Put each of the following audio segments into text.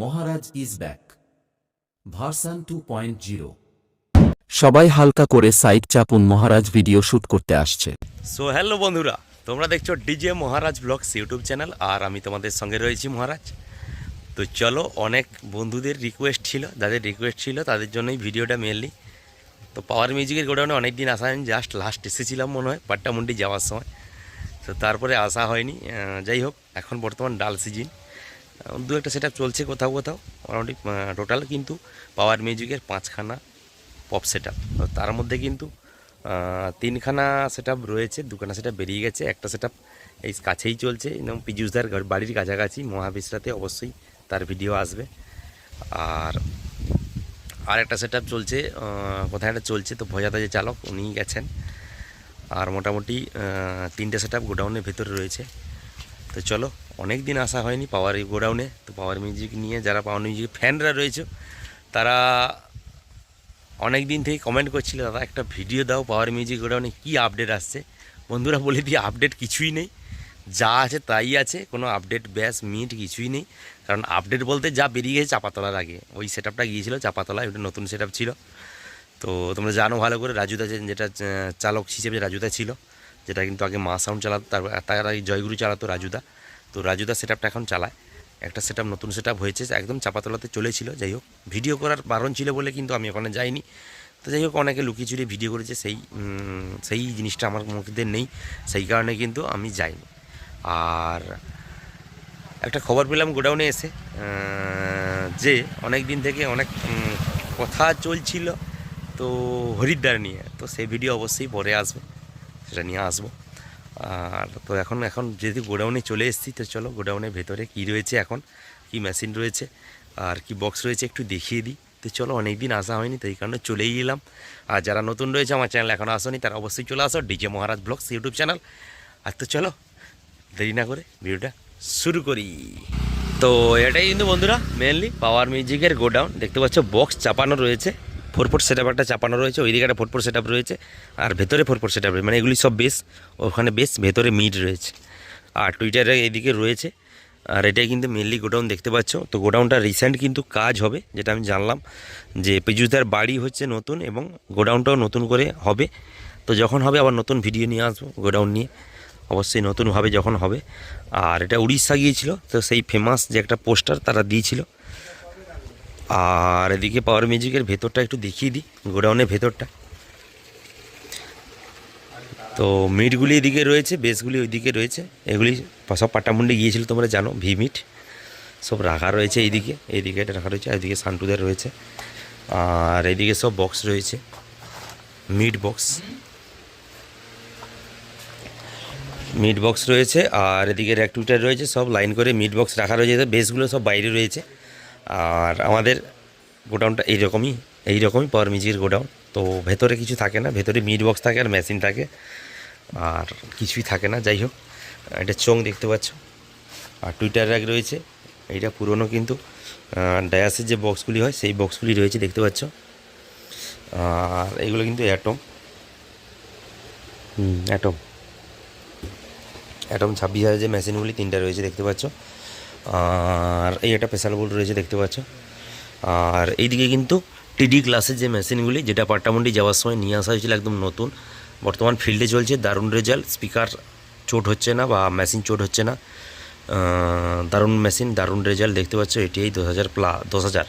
Maharaj is back version two point zero সবাই হালকা করে সাইড চাপুন মহারাজ ভিডিও শুট করতে আসছে। সো হ্যালো বন্ধুরা তোমরা দেখছ DJ Maharaj vlogs YouTube channel আর আমি তোমাদের সঙ্গে রয়েছি মহারাজ। তো চলো অনেক বন্ধুদের রিকোয়েস্ট ছিল যাদের রিকোয়েস্ট ছিল তাদের জন্যই ভিডিওটা মেনলি তো পাওয়ার মিউজিকের গোডাউনে অনেক দিন আসা হয়নি জাস্ট লাস্ট এসেছিলাম মনে হয় পাট্টামুন্ডি যাওয়ার সময়। তো তারপরে আসা হয়নি যাই হোক এখন বর্তমান ডাল সিজন দু একটা সেটা চলছে কোথাও কোথাও, মোটামুটি টোটাল কিন্তু পাওয়ার মিউজিকের পাঁচখানা পপ সেট তার মধ্যে কিন্তু তিনখানা সেট রয়েছে, দুখানা সেট বেরিয়ে গেছে। একটা সেট এই কাছেই চলছে এবং পিজুসদার বাড়ির কাছাকাছি, মহাবিশ্রাতে অবশ্যই তার ভিডিও আসবে। আর আর একটা সেট চলছে কোথায় একটা চলছে তো ভজাদা যে চালক উনি গেছেন। আর মোটামুটি তিনটে সেট গোডাউনের ভেতরে রয়েছে। তো চলো অনেক দিন আসা হয়নি পাওয়ার গোডাউনে। তো পাওয়ার মিউজিক নিয়ে যারা পাওয়ার মিউজিক ফ্যানরা রয়েছে, তারা অনেক দিন থেকে কমেন্ট করছিল, দাদা, একটা ভিডিও দাও পাওয়ার মিউজিক গোডাউনে, কী আপডেট আসছে? বন্ধুরা বলে দিয়ে আপডেট কিছুই নেই। যা আছে তাই আছে, কোনো আপডেট ব্যাস মিট কিছুই নেই। কারণ আপডেট বলতে যা বেরিয়ে গেছে চাপাতলার আগে। ওই সেট আপটা গিয়েছিল চাপাতলায়, ওটা নতুন সেট ছিল। তো তোমরা জানো ভালো করে রাজুদা যেটা চালক হিসেবে রাজুদা ছিল, যেটা কিন্তু আগে মা সাউন্ড চালাতো, তার তার আগে জয়গুরু চালাতো রাজুদা তো রাজুদা সেট আপটা এখন চালায়। একটা সেট নতুন সেট হয়েছে, একদম চাপাতলাতে চলেছিল, যাই হোক। ভিডিও করার বারণ ছিল বলে কিন্তু আমি ওখানে যাইনি। তো যাই হোক, অনেকে লুকিয়ে চুরিয়ে ভিডিও করেছে, সেই সেই জিনিসটা আমার মধ্যে নেই। সেই কারণে কিন্তু আমি যাইনি। আর একটা খবর পেলাম গোডাউনে এসে যে অনেক দিন থেকে অনেক কথা চলছিল তো হরিদ্বার নিয়ে। তো সেই ভিডিও অবশ্যই পরে আসবে, সেটা নিয়ে আসব। আর তো এখন এখন যেহেতু গোডাউনে চলে এসেছি, তো চলো গোডাউনের ভেতরে কী রয়েছে এখন, কি মেশিন রয়েছে আর কি বক্স রয়েছে একটু দেখিয়ে দিই। তো চলো অনেক দিন আসা হয়নি, তো এই কারণে চলেই এলাম। আর যারা নতুন রয়েছে, আমার চ্যানেল এখনও আসনি, তারা অবশ্যই চলে আসো DJ Maharaj vlogs YouTube channel আর তো চলো, দেরি না করে ভিডিওটা শুরু করি। তো এটাই কিন্তু বন্ধুরা মেনলি পাওয়ার মিউজিকের গোডাউন। দেখতে পাচ্ছ বক্স চাপানো রয়েছে। ফোর ফোর সেট একটা চাপানো রয়েছে, ওইদিকে একটা ফোর ফোর সেট রয়েছে, আর ভেতরে ফোর ফোর সেট মানে এগুলি সব বেস ওখানে বেস ভেতরে মিড রয়েছে। আর টুইটারে এইদিকে রয়েছে, আর এটাই কিন্তু মেনলি গোডাউন দেখতে পাচ্ছ। তো গোডাউনটা রিসেন্ট কিন্তু কাজ হবে, যেটা আমি জানলাম যে পেজুদার বাড়ি হচ্ছে নতুন এবং গোডাউনটাও নতুন করে হবে। তো যখন হবে আবার নতুন ভিডিও নিয়ে আসব গোডাউন নিয়ে। অবশ্যই নতুনভাবে যখন হবে। আর এটা উড়িষ্যা গিয়েছিল, তো সেই ফেমাস যে একটা পোস্টার তারা দিয়েছিল আর এদিকে পাওয়ার মিউজিকের ভেতরটা একটু দেখিয়ে দিই, গোডাউনের ভেতরটা। তো মিটগুলি এদিকে রয়েছে বেসগুলি ওইদিকে রয়েছে। এগুলি সব পাটামুন্ডি গিয়েছিল, তোমরা জানো ভি মিট সব রাখা রয়েছে এইদিকে এইদিকে এটা রাখা রয়েছে এদিকে সান্টুদের রয়েছে। আর এইদিকে সব বক্স রয়েছে মিট বক্স মিট বক্স রয়েছে, আর এদিকে র্যাক টুইটার রয়েছে, সব লাইন করে মিট বক্স রাখা রয়েছে বেসগুলো সব বাইরে রয়েছে। আর আমাদের গোডাউনটা এইরকমই এইরকমই পাওয়ার মিউজিকের গোডাউন। তো ভেতরে কিছু থাকে না, ভেতরে মিট বক্স থাকে আর মেশিন থাকে। আর কিছুই থাকে না, যাই হোক। এটা চোং দেখতে পাচ্ছ। আর টুইটার র্যাক রয়েছে। এইটা পুরনো কিন্তু ডায়াসের যে বক্সগুলি হয়, সেই বক্সগুলি রয়েছে দেখতে পাচ্ছ। আর এগুলো কিন্তু অ্যাটম হুম অ্যাটম অ্যাটম ছাব্বিশ হাজার যে মেশিনগুলি তিনটা রয়েছে দেখতে পাচ্ছ। আর এই একটা প্রেশার বোর্ড রয়েছে, দেখতে পাচ্ছ। আর এইদিকে কিন্তু টিডি ক্লাসের যে মেশিনগুলি যেটা পাট্টামন্ডি যাওয়ার সময় নিয়ে আসা হয়েছিল একদম নতুন, বর্তমান ফিল্ডে চলছে, দারুণ রেজাল্ট স্পিকার চোট হচ্ছে না বা মেশিন চোট হচ্ছে না। দারুণ মেশিন দারুণ রেজাল্ট দেখতে পাচ্ছ, এটি এই দশ হাজার প্লা দশ হাজার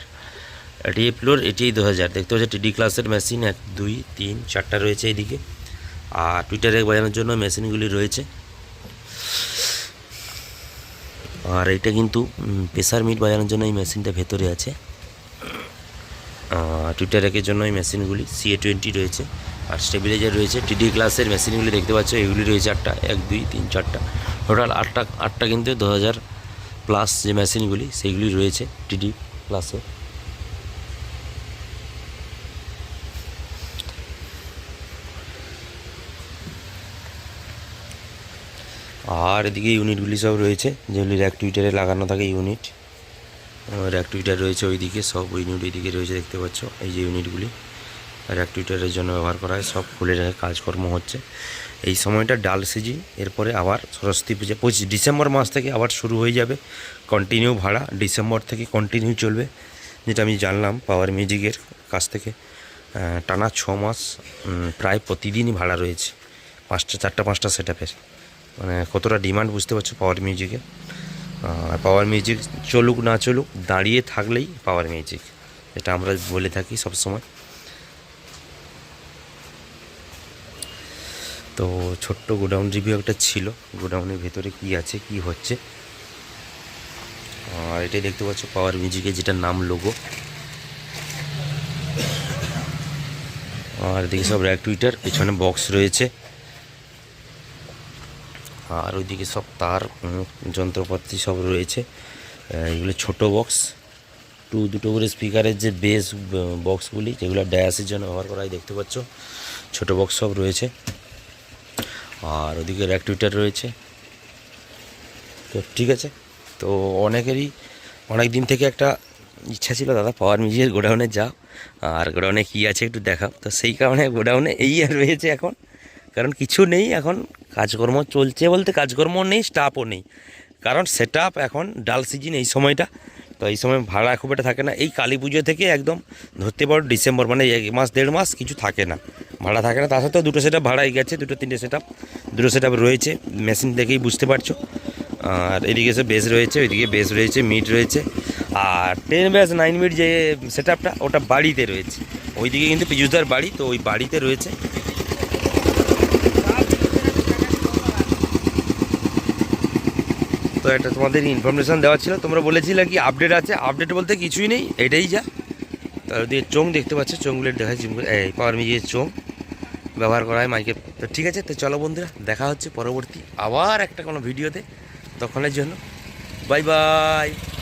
এটি এই ফ্লোর এটি এই দু হাজার দেখতে পাচ্ছ টিডি ক্লাসের মেশিন এক, দুই, তিন, চারটা রয়েছে এইদিকে। আর টুইটারে বাজানোর জন্য মেশিনগুলি রয়েছে। আর এটা কিন্তু প্রেসার মিট বাজানোর জন্য এই মেশিনটা ভেতরে আছে। টুইটার একের জন্য এই মেশিনগুলি সিএ টোয়েন্টি রয়েছে। আর স্টেবিলাইজার রয়েছে। টিডি ক্লাসের মেশিনগুলি দেখতে পাচ্ছ, এগুলি রয়েছে আটটা, এক, দুই, তিন, চারটা। টোটাল আটটা আটটা কিন্তু দু হাজার প্লাস যে মেশিনগুলি সেইগুলি রয়েছে টিডি ক্লাসে আর এদিকে ইউনিটগুলি সব রয়েছে। যেগুলি র্যাক টুইটারে লাগানো থাকে ইউনিট র্যাক টুইটার রয়েছে ওইদিকে, সব ইউনিট ওইদিকে রয়েছে দেখতে পাচ্ছ। এই যে ইউনিটগুলি র্যাক টুইটারের জন্য ব্যবহার করা হয়। সব খুলে রেখে কাজকর্ম হচ্ছে। এই সময়টা ডাল সিজি এরপরে আবার সরস্বতী পূজা। পঁচিশ ডিসেম্বর মাস থেকে আবার শুরু হয়ে যাবে। কন্টিনিউ ভাড়া। ডিসেম্বর থেকে কন্টিনিউ চলবে। যেটা আমি জানলাম পাওয়ার মিউজিকের কাছ থেকে। টানা ছ মাস প্রায় প্রতিদিনই ভাড়া রয়েছে। পাঁচটা, চারটা, পাঁচটা সেট আপের মানে কতটা ডিমান্ড বুঝতে পারছ পাওয়ার মিউজিকের আর পাওয়ার মিউজিক চলুক না চলুক, দাঁড়িয়ে থাকলেই পাওয়ার মিউজিক এটা আমরা বলে থাকি সবসময়। তো ছোট্ট গোডাউন রিভিউ একটা ছিল, গোডাউনের ভেতরে কি আছে, কি হচ্ছে? আর এটাই দেখতে পাচ্ছ পাওয়ার মিউজিকে যেটা নাম লোগো আর এদিকে সব র্যাক টুইটার পেছনে বক্স রয়েছে। আর ওইদিকে সব তার যন্ত্রপাতি সব রয়েছে। এগুলো ছোট বক্স টু দুটো করে স্পিকারের যে বেস বক্সগুলি যেগুলো ড্যাসের জন্য ব্যবহার করা হয়, দেখতে পাচ্ছ? ছোট বক্স সব রয়েছে। আর ওদিকে র্যাক টুইটার রয়েছে। তো ঠিক আছে। তো অনেকেরই, অনেক দিন থেকে একটা ইচ্ছা ছিল, দাদা পাওয়ার মিউজিকের গোডাউনে যাও। আর গোডাউনে কী আছে একটু দেখাও। তো সেই কারণে গোডাউনে এই আর রয়েছে এখন। কারণ কিছু নেই এখন কাজকর্ম চলছে বলতে কাজকর্ম নেই স্টাফও নেই। কারণ সেট এখন ডাল সিজন এই সময়টা। তো এই সময় ভাড়া খুব একটা থাকে না। এই কালী পুজো থেকে একদম ধরতে পারো ডিসেম্বর মানে এক মাস, দেড় মাস কিছু থাকে না। ভাড়া থাকে না। তার সাথেও দুটো সেট ভাড়াই গেছে, দুটো, তিনটে সেট দুটো সেট রয়েছে মেশিন দেখেই বুঝতে পারছ। আর এদিকে সে বেস রয়েছে, ওইদিকে বেস রয়েছে মিট রয়েছে। আর টেন ব্যাস নাইন মিট যে সেট ওটা বাড়িতে রয়েছে। ওইদিকে কিন্তু পিজুসদার বাড়ি, তো ওই বাড়িতে রয়েছে। তো এটা তোমাদের ইনফরমেশান দেওয়া ছিল। তোমরা বলেছিলে কি আপডেট আছে? আপডেট বলতে কিছুই নেই, এটাই যা। তার দিয়ে চোং দেখতে পাচ্ছে চোংগুলো দেখায় জিম এই পাওয়ার মিজিয়ে চোং ব্যবহার করা হয় মাইকে তো ঠিক আছে, তো চলো বন্ধুরা, দেখা হচ্ছে পরবর্তী আবার একটা কোনো ভিডিওতে তখনের জন্য বাই বাই